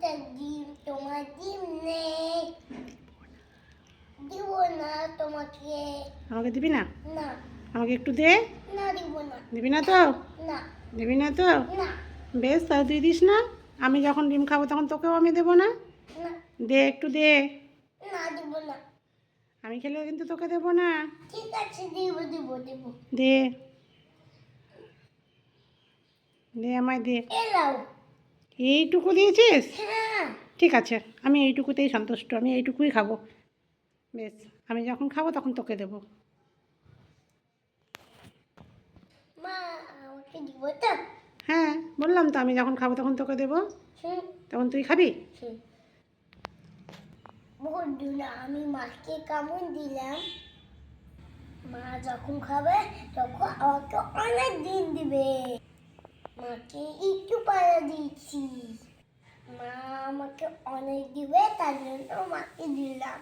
আমার কোথায় ডিম তোমার ডিম নেই দিব না তোমাকে আমাকে দিবি না? না। আমাকে একটু দে। না দিব না। দিবি না তো? না। দিবি না তো? না। বেশ তাহলে তুই দিস না। আমি যখন ডিম খাব তখন তোকেও আমি দেবো না। না। দে একটু দে। না দিব না। আমি খেলে কিন্তু তোকে দেবো না। ঠিক আছে দিব দিব দিব। দে। দে আমায় দে। এলাও। এইটুকু দিয়েছিস? হ্যাঁ। ঠিক আছে আমি এইটুকুতেই সন্তুষ্ট আমি এইটুকুই খাব। বেশ আমি যখন খাব তখন তোকে দেবো। হ্যাঁ বললাম তো আমি যখন খাব তখন তোকে দেবো। তখন তুই খাবি? বন্ধুরা আমি মাকে কেমন দিলাম? মা যখন খাবে তখন আমাকে অনেক দিন দিবে। মাকে একটু পাড়া দিয়েছি মা আমাকে অনেক দিবে তার জন্য মাকে দিলাম।